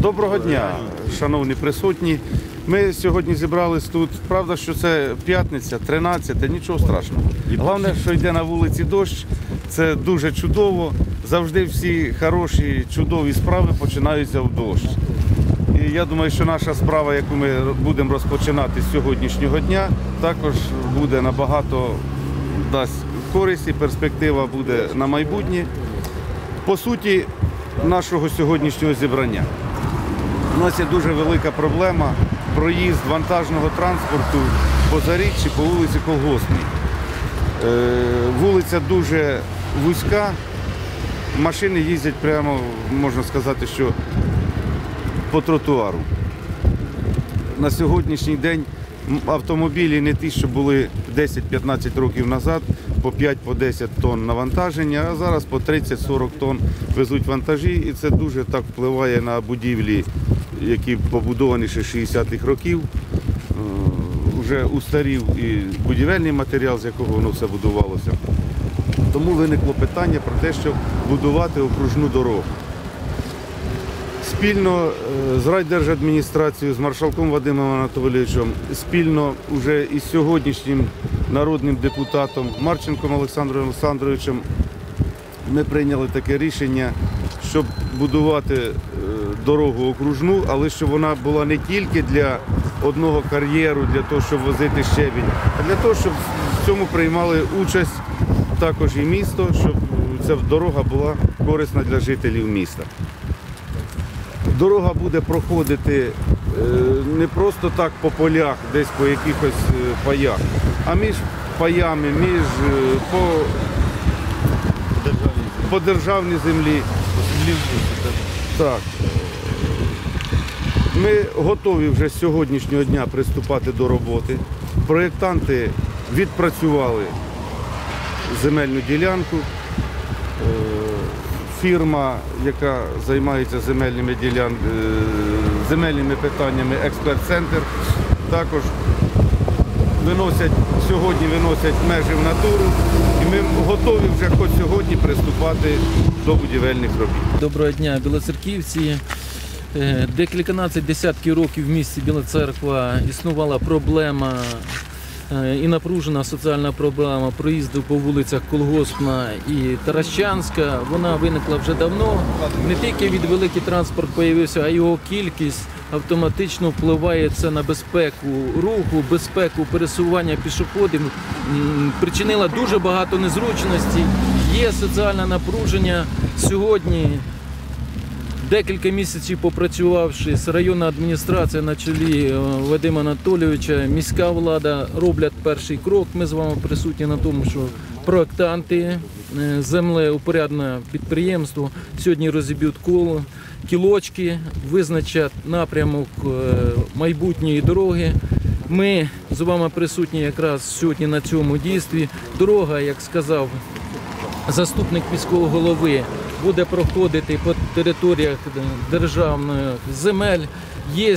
Доброго дня, шановні присутні. Ми сьогодні зібрались тут. Правда, що це п'ятниця, 13, нічого страшного. Головне, що йде на вулиці дощ, це дуже чудово. Завжди всі хороші, чудові справи починаються в дощ. І я думаю, що наша справа, яку ми будемо розпочинати з сьогоднішнього дня, також буде набагато дасть користь і перспектива буде на майбутнє. По суті, нашого сьогоднішнього зібрання. У нас є дуже велика проблема проїзд вантажного транспорту по заріччі по вулиці Колгоспній. Е, вулиця дуже вузька, машини їздять прямо, можна сказати, що по тротуару. На сьогоднішній день автомобілі не ті, що були 10-15 років назад, по 5-10 тонн навантаження, а зараз по 30-40 тонн везуть вантажі, і це дуже так впливає на будівлі, які побудовані ще 60-х років. Е, Вже устарів і будівельний матеріал, з якого воно все будувалося. Тому виникло питання про те, щоб будувати окружну дорогу. Спільно е, з райдержадміністрацією, з маршалком Вадимом Анатолійовичем, спільно вже із сьогоднішнім народним депутатом Марченком Олександром Олександровичем ми прийняли таке рішення, щоб будувати е, дорогу окружну, але щоб вона була не тільки для одного кар'єру, для того, щоб возити щебінь, а для того, щоб в цьому приймали участь також і місто, щоб ця дорога була корисна для жителів міста. Дорога буде проходити е, не просто так по полях, десь по якихось е, паях, а між паями, між е, по, по державній землі. Так. Ми готові вже з сьогоднішнього дня приступати до роботи. Проєктанти відпрацювали земельну ділянку. Е, Фірма, яка займається земельними, ділян... е, земельними питаннями, експерт-центр, також виносять, сьогодні виносять межі в натуру, і ми готові вже хоч сьогодні приступати до будівельних робіт. Доброго дня, білоцерківці. Е, Декільканадцять десятків років в місті Біла Церква існувала проблема е, і напружена соціальна проблема проїзду по вулицях Колгоспна і Таращанська. Вона виникла вже давно. Не тільки від великий транспорт появився, а його кількість автоматично впливає це на безпеку руху, безпеку пересування пішоходів. Причинила дуже багато незручностей. Є соціальне напруження сьогодні. Декілька місяців попрацювавши з районна адміністрація на чолі е, Вадима Анатолійовича, міська влада роблять перший крок. Ми з вами присутні на тому, що проектанти, е, землеупорядне підприємство сьогодні розіб'ють коло, кілочки, визначать напрямок е, майбутньої дороги. Ми з вами присутні якраз сьогодні на цьому дійстві. Дорога, як сказав заступник міського голови буде проходити по територіях державних земель. Є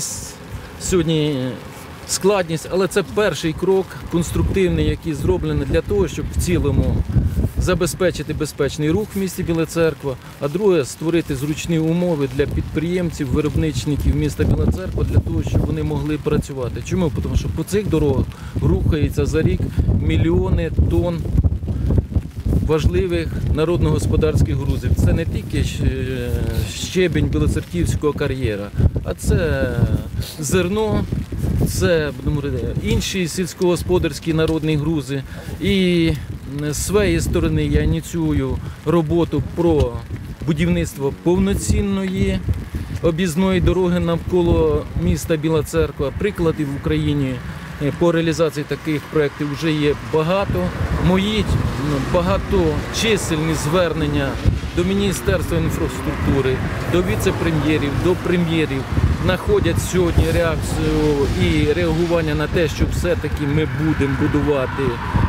сьогодні складність, але це перший крок конструктивний, який зроблений для того, щоб в цілому забезпечити безпечний рух в місті Біла Церква, а друге створити зручні умови для підприємців, виробничників міста Біла Церква для того, щоб вони могли працювати. Чому? Тому що по цих дорогах рухається за рік мільйони тонн важливих народно-господарських грузів. Це не тільки щ- щебінь білоцерківського кар'єра, а це зерно, це інші сільськогосподарські народні грузи. І з своєї сторони я ініціюю роботу про будівництво повноцінної об'їзної дороги навколо міста Біла Церква. Прикладів в Україні е, по реалізації таких проєктів вже є багато. Мої багато багаточисельні звернення до Міністерства інфраструктури, до віце-прем'єрів, до прем'єрів знаходять сьогодні реакцію і реагування на те, що все-таки ми будемо будувати,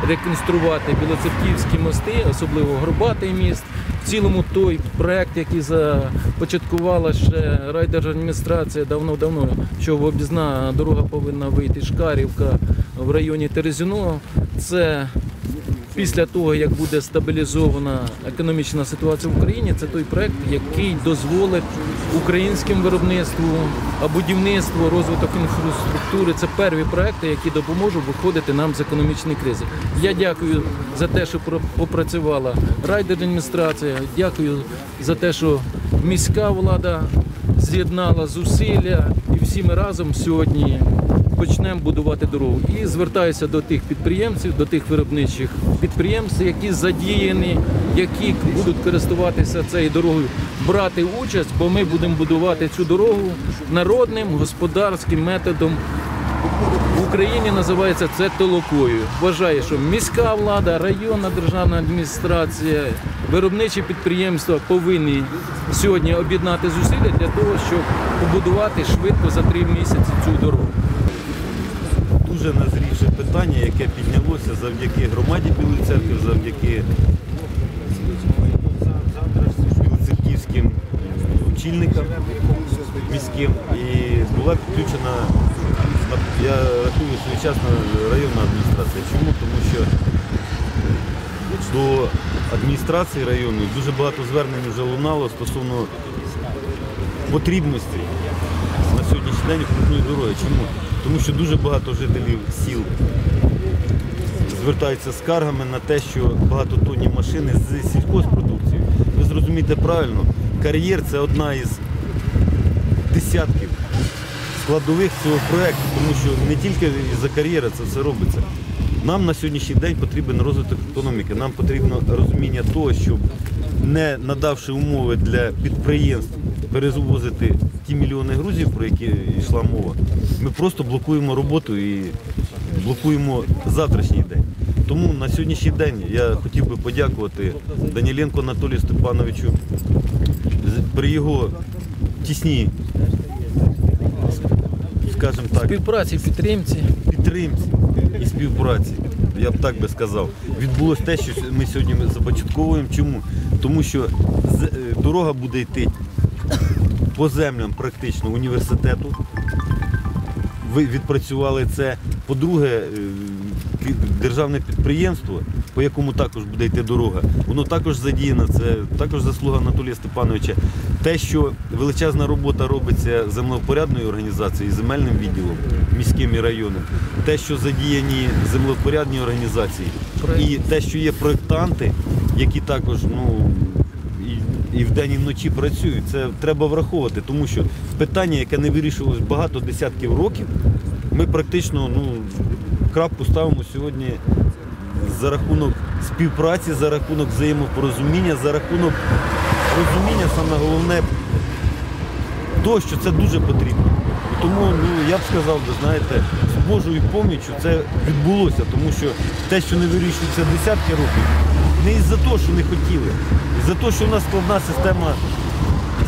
реконструвати білоцерківські мости, особливо Горбатий міст. В цілому той проект, який започаткувала ще райдержадміністрація давно-давно, що в об'їзна дорога повинна вийти Шкарівка в районі Терезіно. Це після того, як буде стабілізована економічна ситуація в Україні, це той проект, який дозволить українським виробництву, а будівництво, розвиток інфраструктури це перві проекти, які допоможуть виходити нам з економічної кризи. Я дякую за те, що попрацювала райдержадміністрація. Дякую за те, що міська влада з'єднала зусилля, і всі ми разом сьогодні почнемо будувати дорогу. І звертаюся до тих підприємців, до тих виробничих підприємств, які задіяні, які будуть користуватися цією дорогою, брати участь, бо ми будемо будувати цю дорогу народним господарським методом. В Україні називається це толокою. Вважаю, що міська влада, районна державна адміністрація, виробничі підприємства повинні сьогодні об'єднати зусилля для того, щоб побудувати швидко за три місяці цю дорогу. Дуже назрівше питання, яке піднялося завдяки громаді Білої церкви, завдяки білоцерківським очільникам міським. І була підключена, я рахую, своєчасно районна адміністрація. Чому? Тому що до адміністрації району дуже багато звернень вже лунало стосовно потрібності на сьогоднішній день окружної дороги. Чому? Тому що дуже багато жителів сіл звертаються з скаргами на те, що багатотонні машини з сільхозпродукцією. Ви зрозумієте правильно, кар'єр це одна із десятків складових цього проєкту, тому що не тільки за кар'єра це все робиться. Нам на сьогоднішній день потрібен розвиток економіки. Нам потрібно розуміння того, щоб не надавши умови для підприємств перевозити ті мільйони грузів, про які йшла мова, ми просто блокуємо роботу і блокуємо завтрашній день. Тому на сьогоднішній день я хотів би подякувати Даніленко Анатолію Степановичу при його тісній, скажімо так, Співпраці, підтримці. підтримці і співпраці. Я б так би сказав. Відбулося те, що ми сьогодні започатковуємо. Чому? Тому що е, дорога буде йти по землям практично університету. Ви відпрацювали це. По-друге, е, державне підприємство, по якому також буде йти дорога, воно також задіяно, це також заслуга Анатолія Степановича. Те, що величезна робота робиться землевпорядною організацією, земельним відділом, міським і районним, те, що задіяні землевпорядні організації, і те, що є проєктанти, які також ну, і, вдень, і вночі працюють, це треба враховувати, тому що питання, яке не вирішувалось багато десятків років, ми практично ну, крапку ставимо сьогодні за рахунок співпраці, за рахунок взаємопорозуміння, за рахунок розуміння, саме головне, того, що це дуже потрібно. Тому ну, я б сказав, ви знаєте, з Божою поміччю це відбулося, тому що те, що не вирішується десятки років, не із-за того, що не хотіли, із-за того, що в нас складна система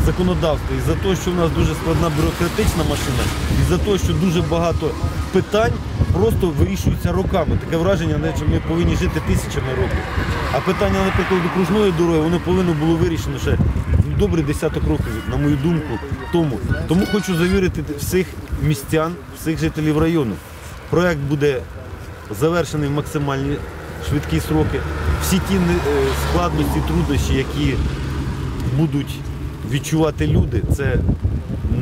законодавства, із-за того, що в нас дуже складна бюрократична машина, із-за того, що дуже багато питань просто вирішуються роками. Таке враження, наче ми повинні жити тисячами років. А питання, наприклад, окружної дороги, воно повинно було вирішено ще добрий десяток років, на мою думку, тому. Тому хочу завірити всіх містян, всіх жителів району. Проект буде завершений в максимальні швидкі сроки. Всі ті е, складності, труднощі, які будуть відчувати люди, це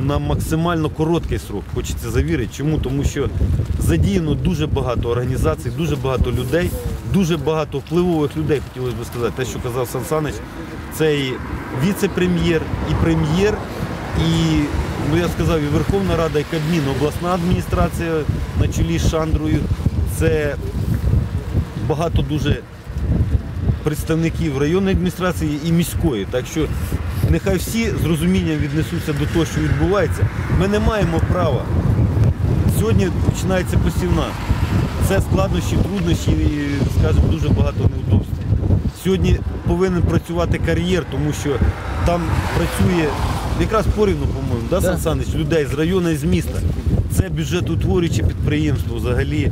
на максимально короткий срок. Хочеться завірити. Чому? Тому що задіяно дуже багато організацій, дуже багато людей, дуже багато впливових людей, хотілося б сказати. Те, що казав Сан Санич, це і віце-прем'єр, і прем'єр, і ну я сказав, і Верховна Рада, і Кабмін, обласна адміністрація на чолі з Шандрою. Це багато дуже представників районної адміністрації і міської. Так що нехай всі з розумінням віднесуться до того, що відбувається. Ми не маємо права. Сьогодні починається посівна. Це складнощі, труднощі і, скажімо, дуже багато неудобств. Сьогодні повинен працювати кар'єр, тому що там працює якраз порівну, по-моєму, да. Сан Санич, людей з району і з міста. Це бюджетоутворююче підприємство взагалі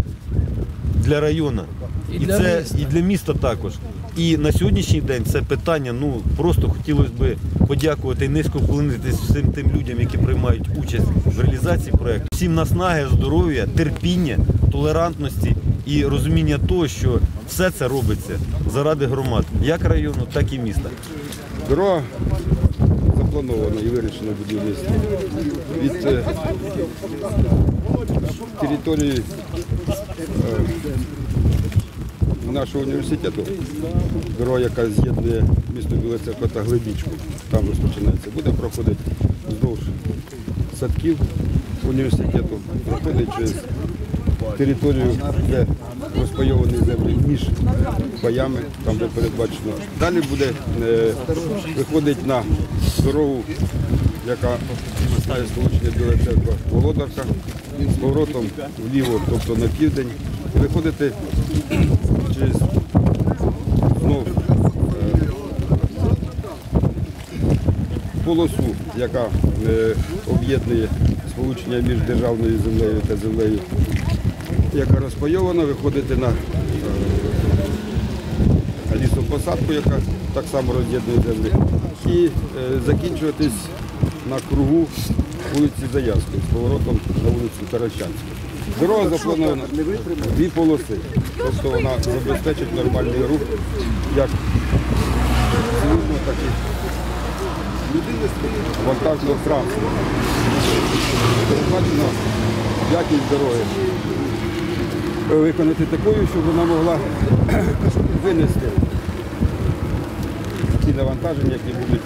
для району. І І, для це міста. і для міста також. І на сьогоднішній день це питання, ну просто хотілося б подякувати і низько вклонитись всім тим людям, які приймають участь в реалізації проєкту. Всім наснаги, здоров'я, терпіння, толерантності і розуміння того, що все це робиться заради громад, як району, так і міста. Дорога заплановано і вирішено будівництво. Від е, території е, нашого університету, дорога, яка з'єднує місто Біла Церква та Глибічку, там розпочинається, буде проходити вздовж садків університету, проходить через територію, де розпайовані землі між паями, там де передбачено. Далі буде е, виходить на дорогу, яка має сполучення Біла церква Володарка, з поворотом вліво, тобто на південь, виходити через знов е, полосу, яка е, об'єднує сполучення між державною землею та землею, яка розпайована, виходити на е, лісопосадку, яка так само роз'єднує землі, і е, закінчуватись на кругу вулиці Заязької з поворотом на вулицю Таращанську. Дорога запланована дві полоси, тобто вона забезпечить нормальний рух як цивільного, так і вантажного транспорту. Передбачено якість дороги виконати такою, щоб вона могла винести ті навантаження, які будуть.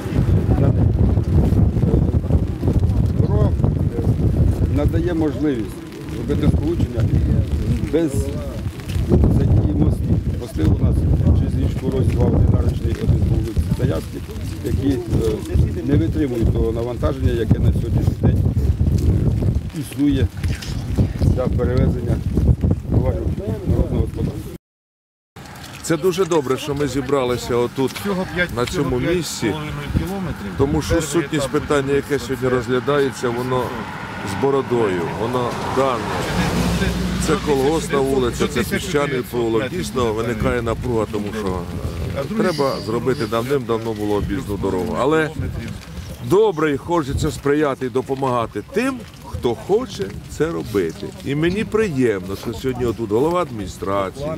Дорога надає можливість робити сполучення без задії мостів. Мости у нас через річку Рось два один вулиці Заявки, які е, не витримують того навантаження, яке на сьогоднішній день е, існує для перевезення товарів народного господарства. Це дуже добре, що ми зібралися отут на цьому місці, тому що сутність питання, яке сьогодні розглядається, воно з бородою, воно давнє. Це колгосна вулиця, це піщаний провулок. Дійсно виникає напруга, тому що треба зробити давним-давно було об'їзну дорогу. Але добре хочеться сприяти і допомагати тим, хто хоче це робити. І мені приємно, що сьогодні отут голова адміністрації,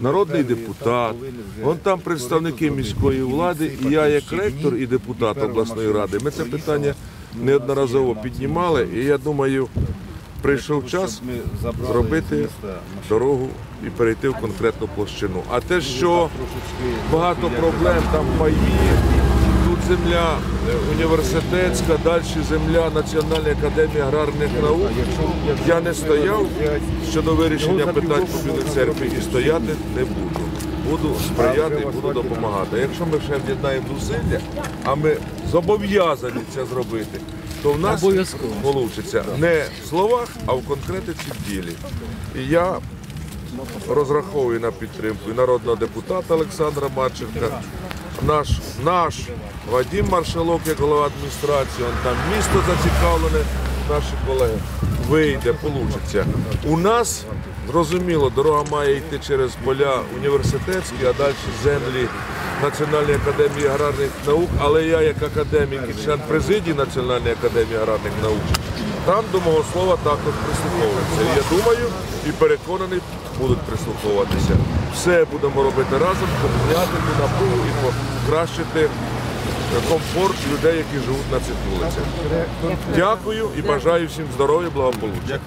народний депутат, вон там представники міської влади, і я як ректор і депутат обласної ради. Ми це питання неодноразово піднімали, і я думаю, прийшов час зробити дорогу і перейти в конкретну площину. А те, що багато проблем там паї, тут земля е, університетська, далі земля Національної академії аграрних наук. Я не стояв щодо вирішення питань по церкві і стояти не буду. Буду сприяти і буду допомагати. Якщо ми ще об'єднаємо зусилля, а ми зобов'язані це зробити, то в нас вийде не в словах, а в конкретиці в ділі. І я розраховую на підтримку і народного депутата Олександра Марченка, наш, наш Вадим Маршалок, як голова адміністрації, он там місто зацікавлене, наші колеги. Вийде, вийде. У нас, зрозуміло, дорога має йти через поля університетські, а далі землі Національної академії аграрних наук, але я як академік і член президії Національної академії аграрних наук, там до мого слова також прислуховуються. Я думаю і переконаний, будуть прислуховуватися. Все будемо робити разом, щоб зняти ту напругу і покращити комфорт людей, які живуть на цих вулицях. Дякую і бажаю всім здоров'я, благополуччя.